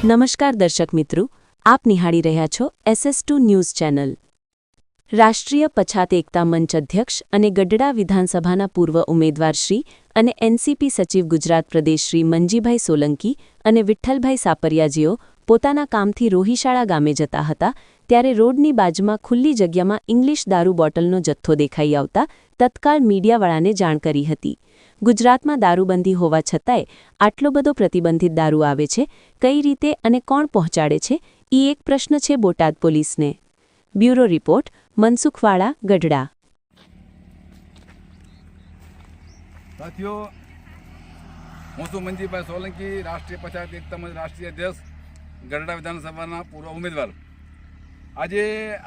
નમસ્કાર દર્શક મિત્રો, આપ નિહાળી રહ્યા છો એસએસ ટુ ન્યૂઝ ચેનલ. રાષ્ટ્રીય પછાત એકતા મંચ અધ્યક્ષ અને ગઢડા વિધાનસભાના પૂર્વ ઉમેદવાર શ્રી અને એનસીપી સચિવ ગુજરાત પ્રદેશ શ્રી મંજીભાઈ સોલંકી અને વિઠ્ઠલભાઈ સાપરિયાજીઓ પોતાના કામથી રોહિશાળા ગામે જતા હતા ત્યારે રોડની બાજુમાં ખુલ્લી જગ્યામાં ઇંગ્લિશ દારૂ બોટલનો જથ્થો દેખાઈ આવતા તત્કાળ મીડિયાવાળાને જાણ કરી હતી. ગુજરાતમાં દારૂબંધી હોવા છતાંય આટલો બધો પ્રતિબંધિત દારૂ આવે છે, કઈ રીતે અને કોણ પહોંચાડે છે એ એક પ્રશ્ન છે બોટાદ પોલીસને. Bureau report, Mansukhwala, Gadhada. સાથીઓ, હું છું મંજીભાઈ સોલંકી, રાષ્ટ્રીય પંચાયત એકતા રાષ્ટ્રીય અધ્યક્ષ, ગઢડા વિધાનસભાના પૂર્વ ઉમેદવાર. આજે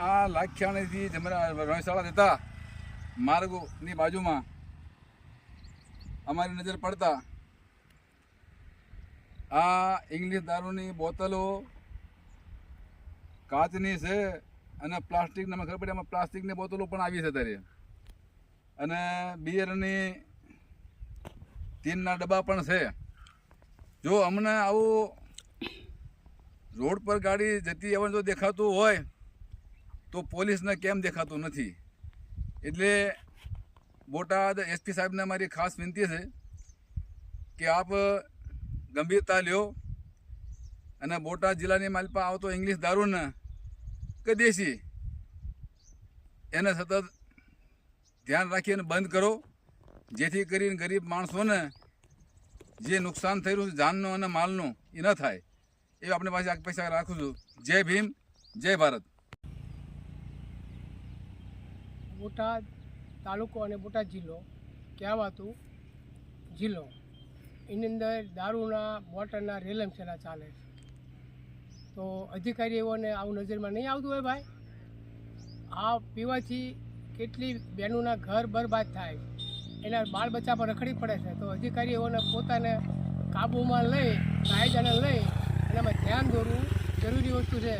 આ લાખિયાણીથી રણશાળા જતા માર્ગોની બાજુમાં અમારી નજર પડતા આ ઇંગ્લિશ દારૂની બોટલો કાચની છે અને પ્લાસ્ટિકને અમે ખબર પડી, આમાં પ્લાસ્ટિકની બોટલો પણ આવી છે ત્યારે અને બિયરની તીનના ડબ્બા પણ છે. જો અમને આવું રોડ પર ગાડી જતી આવવાનું જો દેખાતું હોય, તો પોલીસને કેમ દેખાતું નથી? એટલે બોટાદ એસપી સાહેબને મારી ખાસ વિનંતી છે કે આપ ગંભીરતા લ્યો અને બોટાદ જિલ્લાની માલપા આવતો ઇંગ્લિશ દારૂને કે દેશી એને સતત ધ્યાન રાખીને બંધ કરો. જેથી કરીને ગરીબ માણસોને જે નુકસાન થઈ રહ્યું છે, જાનનું અને માલનું, એ ન થાય. એ આપણે પાસે પૈસા રાખું છું. જય ભીમ, જય ભારત. બોટાદ તાલુકો અને બોટાદ જિલ્લો. કહેવાતું જિલ્લો. એની અંદર દારૂના બોટલના રેલમ છેલ્લા ચાલે છે. તો અધિકારીઓને આવું નજરમાં નહીં આવતું હોય ભાઈ? આ પીવાથી કેટલી બહેનોના ઘર બરબાદ થાય. એના બાળ બચ્ચા પર રખડી પડે છે. તો અધિકારીઓને પોતાને કાબૂમાં લઈ કાયદાને જરૂરી વસ્તુ છે.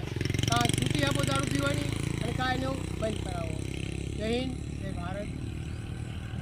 કાં છૂટી આપો દારૂ પીવાની અને કાંઈ એનું બંધ કરાવો. જય હિન્દ, જય ભારત.